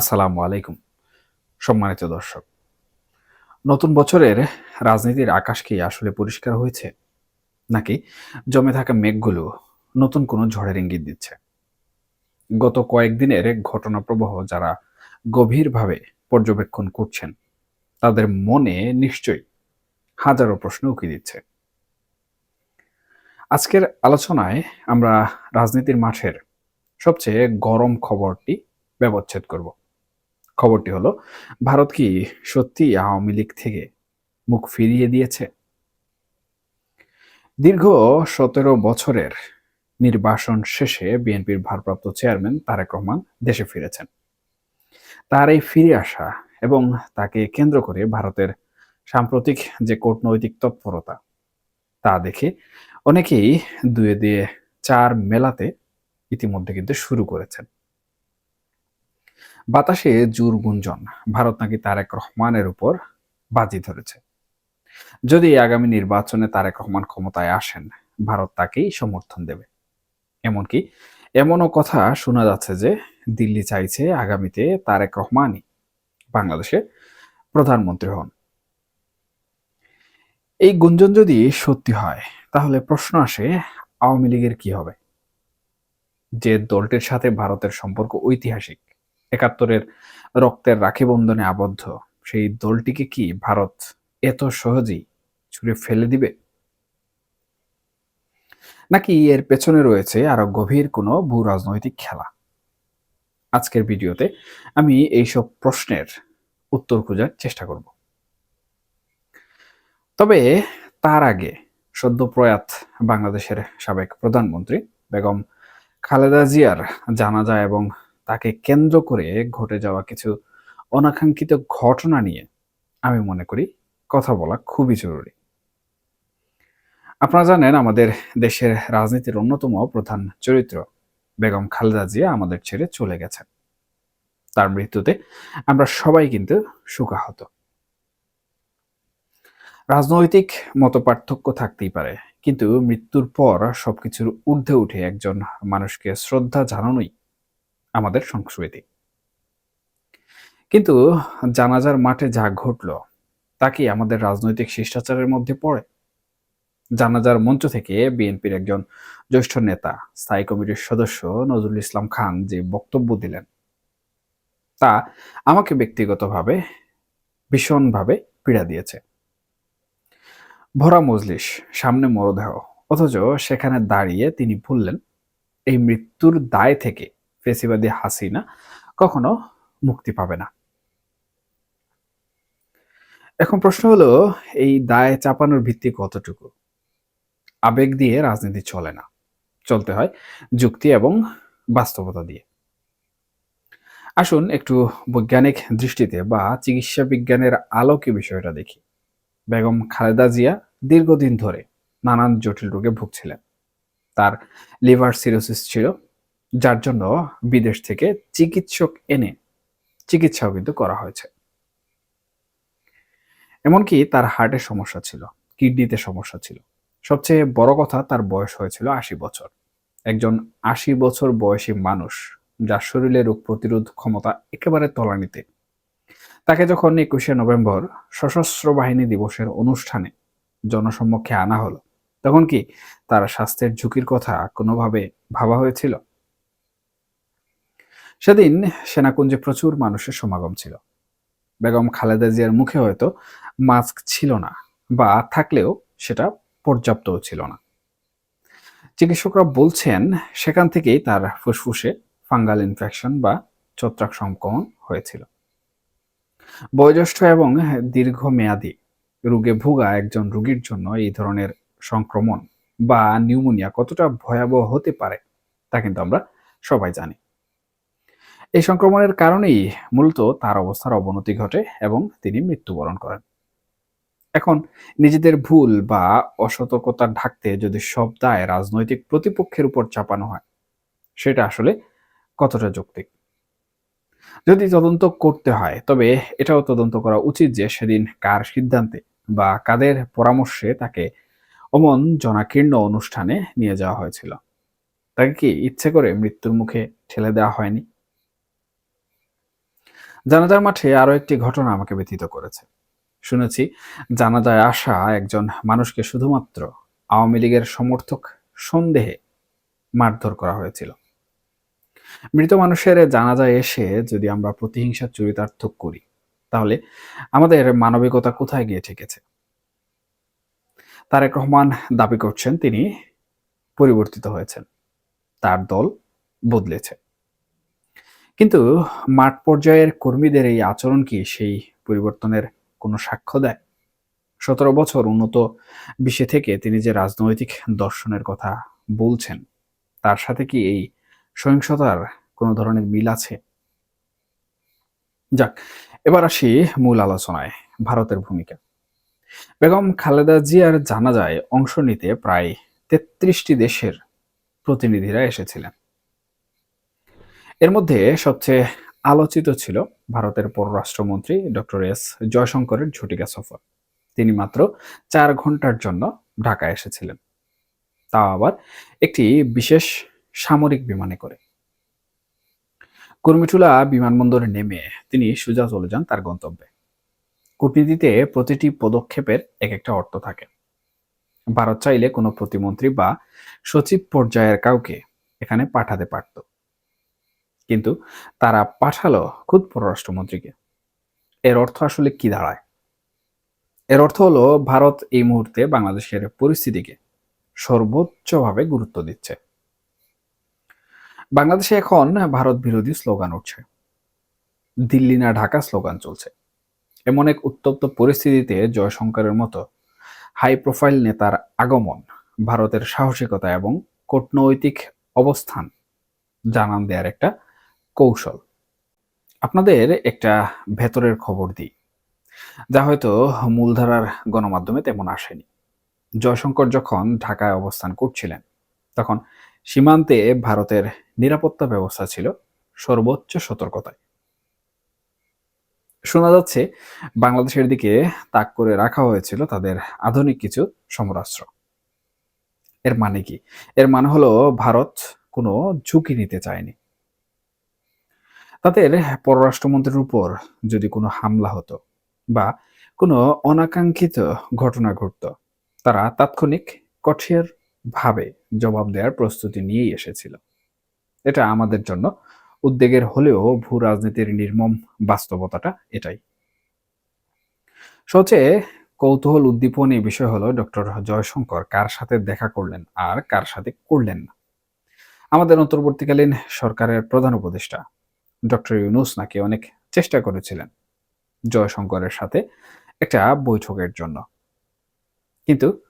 আসসালামু আলাইকুম, সম্মানিত দর্শক। নতুন বছরের রাজনীতির আকাশ কি আসলে পরিষ্কার হয়েছে? নাকি জমে থাকা মেঘগুলো নতুন কোনো ঝড়ের ইঙ্গিত দিচ্ছে? গত কয়েকদিনের ঘটনা প্রবাহ যারা গভীরভাবে পর্যবেক্ষণ করছেন, তাদের মনে নিশ্চয়ই হাজারো প্রশ্ন উকি দিচ্ছে। আজকের আলোচনায় আমরা রাজনীতির মাঠের সবচেয়ে গরম খবরটি ব্যবচ্ছেদ করব। খবরটি হলো, ভারত কি সত্যি আওয়ামী লীগ থেকে মুখ ফিরিয়ে দিয়েছে? দীর্ঘ সতেরো বছরের নির্বাসন শেষে বিএনপির ভারপ্রাপ্ত চেয়ারম্যান তারেক রহমান দেশে ফিরেছেন। তার এই ফিরে আসা এবং তাকে কেন্দ্র করে ভারতের সাম্প্রতিক যে কূটনৈতিক তৎপরতা, তা দেখে অনেকেই দুয়ে দিয়ে চার মেলাতে ইতিমধ্যে কিন্তু শুরু করেছেন। বাতাসে জোর গুঞ্জন। ভারত নাকি তারেক রহমানের উপর বাজি ধরেছে। যদি আগামী নির্বাচনে তারেক রহমান ক্ষমতায় আসেন, ভারত তাকেই সমর্থন দেবে। এমনকি এমনও কথা শোনা যাচ্ছে যে দিল্লি চাইছে আগামীতে তারেক রহমানই বাংলাদেশে প্রধানমন্ত্রী হন। এই গুঞ্জন যদি সত্যি হয়, তাহলে প্রশ্ন আসে আওয়ামী লীগের কি হবে? যে দলটির সাথে ভারতের সম্পর্ক ঐতিহাসিক একাত্তরের রক্তের রাখি বন্ধনে আবদ্ধ। সেই দলটিকে কি ভারত এত সহজেই ছুঁড়ে ফেলে দিবে? নাকি এর পেছনে রয়েছে আরও গভীর কোনো ভূ রাজনৈতিক খেলা? আজকের ভিডিওতে আমি এইসব প্রশ্নের উত্তর খোঁজার চেষ্টা করব। তবে তার আগে সদ্য প্রয়াত বাংলাদেশের সাবেক প্রধানমন্ত্রী বেগম খালেদা জিয়ার জানাজা এবং তাকে কেন্দ্র করে ঘটে যাওয়া কিছু অনাকাঙ্ক্ষিত ঘটনা নিয়ে আমি মনে করি কথা বলা খুবই জরুরি। আপনারা জানেন, আমাদের দেশের রাজনীতির অন্যতম প্রধান চরিত্র বেগম খালেদা জিয়া আমাদের ছেড়ে চলে গেছেন। তার মৃত্যুতে আমরা সবাই কিন্তু সুখাহত রাজনৈতিক মত পার্থক্য থাকতেই পারে, কিন্তু মৃত্যুর পর সবকিছুর ঊর্ধ্বে উঠে একজন মানুষকে শ্রদ্ধা জানানোই আমাদের সংস্কৃতি। কিন্তু জানাজার মাঠে যা ঘটল, তা কি আমাদের রাজনৈতিক শিষ্টাচারের মধ্যে পড়ে? জানাজার মঞ্চ থেকে বিএনপির একজন জ্যেষ্ঠ নেতা, স্থায়ী কমিটির সদস্য নজরুল ইসলাম খান যে বক্তব্য দিলেন, তা আমাকে ব্যক্তিগতভাবে ভীষণভাবে পীড়া দিয়েছে। ভরা মজলিস, সামনে মরদেহ, অথচ সেখানে দাঁড়িয়ে তিনি বললেন, এই মৃত্যুর দায় থেকে ফেসিবাদী হাসিনা কখনো মুক্তি পাবে না। এখন প্রশ্ন হলো, এই দায় চাপানোর ভিত্তি কতটুকু? আবেগ দিয়ে রাজনীতি চলে না, চলতে হয় যুক্তি এবং বাস্তবতা দিয়ে। আসুন একটু বৈজ্ঞানিক দৃষ্টিতে বা চিকিৎসা বিজ্ঞানের আলোকে বিষয়টা দেখি। বেগম খালেদা জিয়া দীর্ঘদিন ধরে নানান জটিল রোগে ভুগছিলেন। তার লিভার সিরোসিস ছিল যার জন্য বিদেশ থেকে চিকিৎসক এনে চিকিৎসাও কিন্তু করা হয়েছে। এমনকি তার হার্টের সমস্যা ছিল কিডনিতে সমস্যা ছিল। সবচেয়ে বড় কথা তার বয়স হয়েছিল আশি বছর। একজন আশি বছর বয়সী মানুষ যার শরীরে রোগ প্রতিরোধ ক্ষমতা একেবারে তলানিতে, তাকে যখন একুশে নভেম্বর সশস্ত্র বাহিনী দিবসের অনুষ্ঠানে জনসম্মুখে আনা হলো, তখন কি তার স্বাস্থ্যের ঝুঁকির কথা কোনোভাবে ভাবা হয়েছিল? সেদিন সেনাকুঞ্জে প্রচুর মানুষের সমাগম ছিল। বেগম খালেদা জিয়ার মুখে হয়তো মাস্ক ছিল না বা থাকলেও সেটা পর্যাপ্তও ছিল না। চিকিৎসকরা বলছেন, সেখান থেকেই তার ফুসফুসে ফাঙ্গাল ইনফেকশন বা ছত্রাক সংক্রমণ হয়েছিল। বয়োজ্যেষ্ঠ এবং দীর্ঘমেয়াদী রোগে ভোগা একজন রোগীর জন্য এই ধরনের সংক্রমণ বা নিউমোনিয়া কতটা ভয়াবহ হতে পারে তা কিন্তু আমরা সবাই জানি। এই সংক্রমণের কারণেই মূলত তার অবস্থার অবনতি ঘটে এবং তিনি মৃত্যুবরণ করেন। এখন নিজেদের ভুল বা অসতর্কতা ঢাকতে যদি সব দায় রাজনৈতিক প্রতিপক্ষের উপর চাপানো হয়, সেটা আসলে কতটা যৌক্তিক? যদি তদন্ত করতে হয়, তবে এটাও তদন্ত করা উচিত যে সেদিন কার সিদ্ধান্তে বা কাদের পরামর্শে তাকে অমন জনাকীর্ণ অনুষ্ঠানে নিয়ে যাওয়া হয়েছিল। তাকে কি ইচ্ছে করে মৃত্যুর মুখে ঠেলে দেওয়া হয়নি? জানাজার মাঠে আরও একটি ঘটনা আমাকে ব্যথিত করেছে। শুনেছি, জানাজায় আসা একজন মানুষকে শুধুমাত্র আওয়ামী লীগের সমর্থক সন্দেহে মারধর করা হয়েছিল। মৃত মানুষের জানাজায় এসে যদি আমরা প্রতিহিংসার চরিতার্থ করি, তাহলে আমাদের মানবিকতা কোথায় গিয়ে ঠেকেছে? তারেক রহমান দাবি করছেন, তিনি পরিবর্তিত হয়েছেন। তার দল বদলেছে। কিন্তু মাঠ পর্যায়ের কর্মীদের এই আচরণ কি সেই পরিবর্তনের কোনো সাক্ষ্য দেয়? সতেরো বছর উন্নত বিশ্বে থেকে তিনি যে রাজনৈতিক দর্শনের কথা বলছেন, তার সাথে কি এই সহিংসতার কোনো ধরনের মিল আছে? যাক, এবার আসি মূল আলোচনায়, ভারতের ভূমিকা। বেগম খালেদা জিয়ার জানাজায় অংশ নিতে প্রায় তেত্রিশটি দেশের প্রতিনিধিরা এসেছিলেন। এর মধ্যে সবচেয়ে আলোচিত ছিল ভারতের পররাষ্ট্রমন্ত্রী ডক্টর এস জয়শঙ্করের ঝটিকা সফর। তিনি মাত্র চার ঘণ্টার জন্য ঢাকা এসেছিলেন। তাও আবার একটি বিশেষ সামরিক বিমানে করে। কুর্মিটুলা বিমানবন্দরে নেমে তিনি সোজা চলে যান তার গন্তব্যে। কূটনীতিতে প্রতিটি পদক্ষেপের এক একটা অর্থ থাকে। ভারত চাইলে কোনো প্রতিমন্ত্রী বা সচিব পর্যায়ের কাউকে এখানে পাঠাতে পারত। কিন্তু তারা পাঠালো খুদ পররাষ্ট্রমন্ত্রীকে। এর অর্থ আসলে কি দাঁড়ায়? এর অর্থ হলো, ভারত এই মুহূর্তে বাংলাদেশের পরিস্থিতিকে সর্বোচ্চভাবে গুরুত্ব দিচ্ছে। বাংলাদেশে এখন ভারত বিরোধী স্লোগান উঠছে। দিল্লি না ঢাকা স্লোগান চলছে। এমন এক উত্তপ্ত পরিস্থিতিতে জয়শঙ্করের মতো হাই প্রোফাইল নেতার আগমন, ভারতের সাহসিকতা এবং কূটনৈতিক অবস্থান জানান দেওয়ার একটা কৌশল। আপনাদের একটা ভেতরের খবর দিই। যা হয়তো মূলধারার গণমাধ্যমে তেমন আসেনি। জয়শঙ্কর যখন ঢাকায় অবস্থান করছিলেন, তখন সীমান্তে ভারতের নিরাপত্তা ব্যবস্থা ছিল সর্বোচ্চ সতর্কতায়। শোনা যাচ্ছে, বাংলাদেশের দিকে তাক করে রাখা হয়েছিল তাদের আধুনিক কিছু সমরাস্ত্র। এর মানে কি? এর মানে হলো ভারত কোনো ঝুঁকি নিতে চায়নি। তাদের পররাষ্ট্রমন্ত্রীর উপর যদি কোনো হামলা হতো বা কোনো অনাকাঙ্ক্ষিত ঘটনা ঘটত, তারা তাৎক্ষণিক কঠিন ভাবে জবাব দেওয়ার প্রস্তুতি নিয়েই এসেছিল। এটা আমাদের জন্য উদ্বেগের হলেও ভূ রাজনীতির নির্মম বাস্তবতাটা এটাই। সবচেয়ে কৌতূহল উদ্দীপন বিষয় হলো ডক্টর জয়শঙ্কর কার সাথে দেখা করলেন আর কার সাথে করলেন না? আমাদের অন্তর্বর্তীকালীন সরকারের প্রধান উপদেষ্টা ডক্টর ইউনুস নাকি অনেক চেষ্টা করেছিলেন জয়শঙ্করের সাথে একটা বৈঠকের জন্য। কিন্তু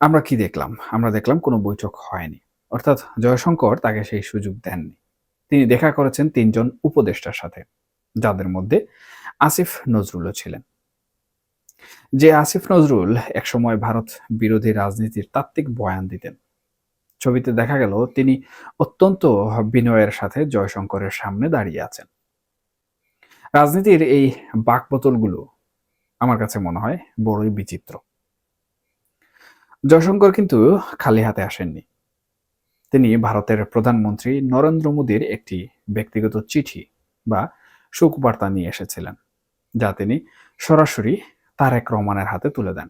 আমরা কি দেখলাম? আমরা দেখলাম কোনো বৈঠক হয়নি। অর্থাৎ জয়শঙ্কর তাকে সেই সুযোগ দেননি। তিনি দেখা করেছেন তিনজন উপদেষ্টার সাথে, যাদের মধ্যে আসিফ নজরুলও ছিলেন। যে আসিফ নজরুল একসময় ভারত বিরোধী রাজনীতির তাত্ত্বিক বয়ান দিতেন ছবিতে দেখা গেল, তিনি অত্যন্ত বিনয়ের সাথে জয়শঙ্করের সামনে দাঁড়িয়ে আছেন। রাজনীতির এই বাকবোতলগুলো আমার কাছে মনে হয় বড়ই বিচিত্র। জয়শঙ্কর কিন্তু খালি হাতে আসেননি। তিনি ভারতের প্রধানমন্ত্রী নরেন্দ্র মোদীর একটি ব্যক্তিগত চিঠি বা শোকবার্তা নিয়ে এসেছিলেন, যা তিনি সরাসরি তারেক রহমানের হাতে তুলে দেন।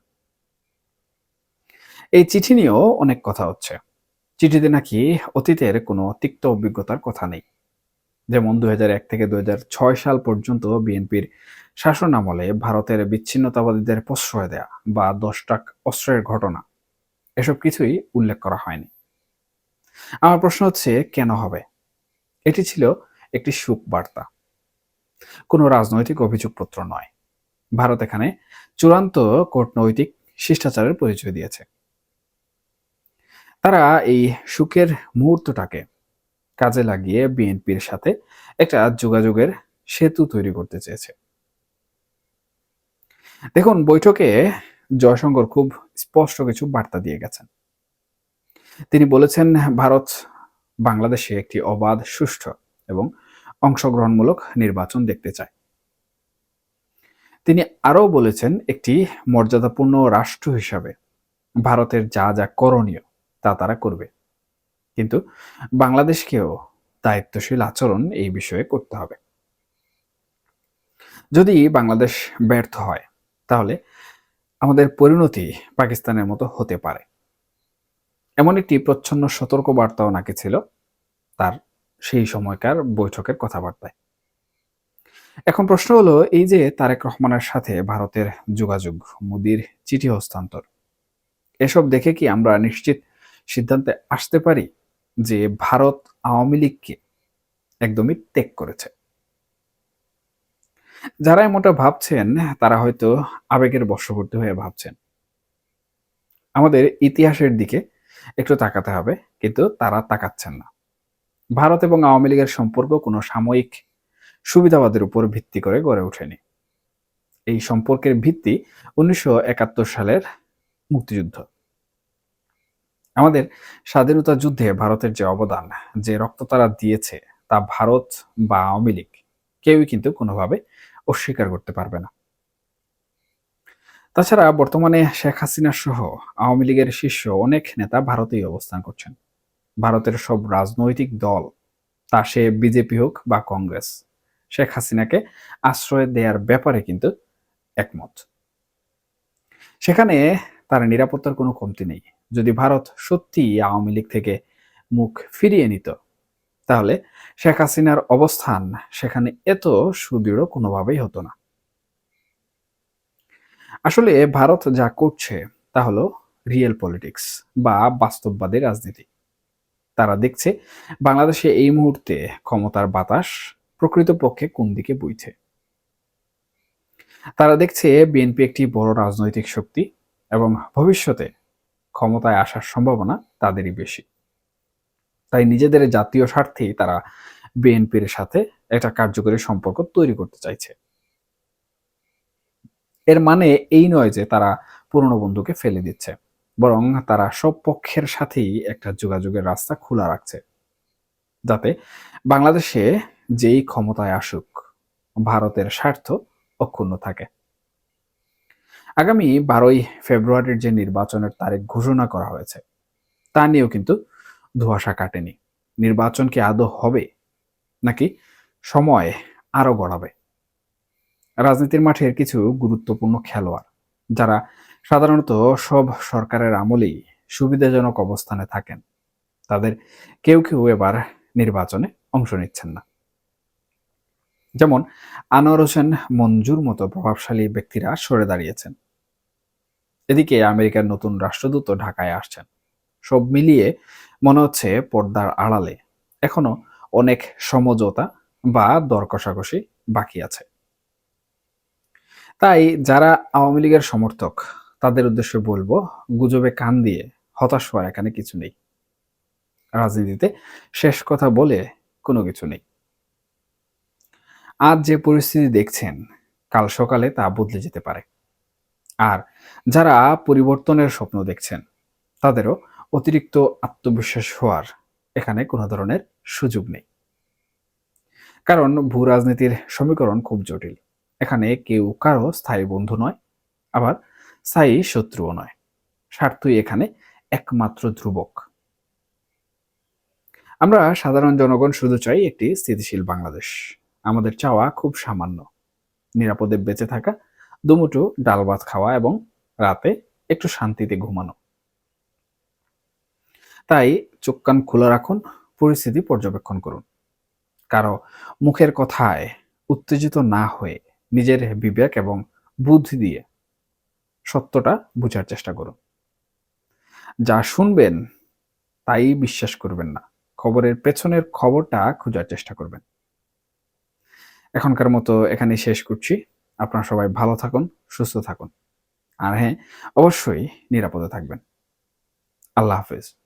এই চিঠি নিয়েও অনেক কথা হচ্ছে। চিঠিতে নাকি অতীতের কোনো তিক্ত অভিজ্ঞতার কথা নেই। যেমন দুই হাজার এক থেকে দুই হাজার ছয় সাল পর্যন্ত বিএনপির শাসন আমলে ভারতের বিচ্ছিন্নতাবাদীদের প্রশ্রয় দেয়া বা দশটাক অস্ত্রের ঘটনা, এসব কিছুই উল্লেখ করা হয়নি। আমার প্রশ্ন হচ্ছে, কেন হবে? এটি ছিল একটি সুখ বার্তা। কোনো রাজনৈতিক অভিযোগপত্র নয়। ভারত এখানে চূড়ান্ত কূটনৈতিক শিষ্টাচারের পরিচয় দিয়েছে। তারা এই সুখের মুহূর্তটাকে কাজে লাগিয়ে বিএনপির সাথে একটা যোগাযোগের সেতু তৈরি করতে চেয়েছে। দেখুন, বৈঠকে জয়শঙ্কর খুব স্পষ্ট কিছু বার্তা দিয়ে গেছেন। তিনি বলেছেন, ভারত বাংলাদেশে একটি অবাধ, সুষ্ঠু এবং অংশগ্রহণমূলক নির্বাচন দেখতে চায়। তিনি আরও বলেছেন, একটি মর্যাদাপূর্ণ রাষ্ট্র হিসাবে ভারতের যা যা করণীয় তা তারা করবে। কিন্তু বাংলাদেশকেও দায়িত্বশীল আচরণ এই বিষয়ে করতে হবে। যদি বাংলাদেশ ব্যর্থ হয়, তাহলে আমাদের পরিণতি পাকিস্তানের মতো হতে পারে। এমন একটি প্রচ্ছন্ন সতর্ক বার্তাও নাকি ছিল তার সেই সময়কার বৈঠকের কথাবার্তায়। এখন প্রশ্ন হলো, এই যে তারেক রহমানের সাথে ভারতের যোগাযোগ, মোদির চিঠি হস্তান্তর এসব দেখে কি আমরা নিশ্চিত সিদ্ধান্তে আসতে পারি যে ভারত আওয়ামী লীগকে একদমই ত্যাগ করেছে। যারা এমনটা ভাবছেন, তারা হয়তো আবেগের বশবর্তী হয়ে ভাবছেন। আমাদের ইতিহাসের দিকে একটু তাকাতে হবে, কিন্তু তারা তাকাচ্ছেন না। ভারত এবং আওয়ামী লীগের সম্পর্ক কোনো সাময়িক সুবিধাবাদের উপর ভিত্তি করে গড়ে ওঠেনি। এই সম্পর্কের ভিত্তি উনিশশো একাত্তর সালের মুক্তিযুদ্ধ। আমাদের স্বাধীনতা যুদ্ধে ভারতের যে অবদান, যে রক্ত তারা দিয়েছে, তা ভারত বা আওয়ামী লীগ কেউই কিন্তু কোনোভাবে অস্বীকার করতে পারবে না। তাছাড়া বর্তমানে শেখ হাসিনা সহ আওয়ামী লীগের শীর্ষ অনেক নেতা ভারতেই অবস্থান করছেন। ভারতের সব রাজনৈতিক দল, তা সে বিজেপি হোক বা কংগ্রেস, শেখ হাসিনাকে আশ্রয় দেওয়ার ব্যাপারে কিন্তু একমত। সেখানে তার নিরাপত্তার কোনো কমতি নেই। যদি ভারত সত্যি আওয়ামী লীগ থেকে মুখ ফিরিয়ে নিত, তাহলে শেখ হাসিনার অবস্থান সেখানে এত সুদৃঢ় কোনোভাবেই হতো না। আসলে ভারত যা করছে তা হলো রিয়েল পলিটিক্স বা বাস্তববাদী রাজনীতি। তারা দেখছে বাংলাদেশে এই মুহূর্তে ক্ষমতার বাতাস প্রকৃতপক্ষে কোন দিকে বইছে। তারা দেখছে বিএনপি একটি বড় রাজনৈতিক শক্তি এবং ভবিষ্যতে ক্ষমতায় আসার সম্ভাবনা তাদেরই বেশি। তাই নিজেদের জাতীয় স্বার্থেই তারা বিএনপির সাথে একটা কার্যকরী সম্পর্ক তৈরি করতে চাইছে। এর মানে এই নয় যে তারা পুরনো বন্ধুকে ফেলে দিচ্ছে, বরং তারা সব পক্ষের সাথেই একটা যোগাযোগের রাস্তা খোলা রাখছে। যাতে বাংলাদেশে যেই ক্ষমতায় আসুক, ভারতের স্বার্থ অক্ষুণ্ণ থাকে। আগামী বারোই ফেব্রুয়ারির যে নির্বাচনের তারিখ ঘোষণা করা হয়েছে, তা নিয়েও কিন্তু ধোয়াশা কাটেনি। নির্বাচন কি আদৌ হবে, নাকি সময় আরও গড়াবে? রাজনীতির মাঠের কিছু গুরুত্বপূর্ণ খেলোয়াড়, যারা সাধারণত সব সরকারের আমলেই সুবিধাজনক অবস্থানে থাকেন, তাদের কেউ কেউ এবার নির্বাচনে অংশ নিচ্ছেন না। যেমন আনোয়ার হোসেন মঞ্জুর মতো প্রভাবশালী ব্যক্তিরা সরে দাঁড়িয়েছেন। এদিকে আমেরিকার নতুন রাষ্ট্রদূত ঢাকায় আসছেন। সব মিলিয়ে মনে হচ্ছে পর্দার আড়ালে এখনও অনেক সমঝোতা বা দর কষাকষি বাকি আছে। তাই যারা আওয়ামী লীগের সমর্থক, তাদের উদ্দেশ্যে বলব, গুজবে কান দিয়ে হতাশ হওয়ার এখানে কিছু নেই। রাজনীতিতে শেষ কথা বলে কোনো কিছু নেই। আজ যে পরিস্থিতি দেখছেন, কাল সকালে তা বদলে যেতে পারে। আর যারা পরিবর্তনের স্বপ্ন দেখছেন, তাদেরও অতিরিক্ত আত্মবিশ্বাস হওয়ার এখানে কোনো ধরনের সুযোগ নেই। কারণ ভূ রাজনীতির সমীকরণ খুব জটিল। এখানে কেউ কারও স্থায়ী বন্ধু নয়, আবার স্থায়ী শত্রুও নয়। স্বার্থই এখানে একমাত্র ধ্রুবক। আমরা সাধারণ জনগণ শুধু চাই একটি স্থিতিশীল বাংলাদেশ। আমাদের চাওয়া খুব সামান্য। নিরাপদে বেঁচে থাকা দুমুটো ডাল ভাত খাওয়া এবং রাতে একটু শান্তিতে ঘুমানো। তাই চোখ কান খোলা রাখুন, পরিস্থিতি পর্যবেক্ষণ করুন। কারও মুখের কথায় উত্তেজিত না হয়ে নিজের বিবেক এবং বুদ্ধি দিয়ে সত্যটা বোঝার চেষ্টা করুন। যা শুনবেন, তাই বিশ্বাস করবেন না। খবরের পেছনের খবরটা খোঁজার চেষ্টা করবেন। এখনকার মতো এখানে শেষ করছি। আপনারা সবাই ভালো থাকুন সুস্থ থাকুন। আর হ্যাঁ অবশ্যই নিরাপদে থাকবেন। আল্লাহ হাফেজ।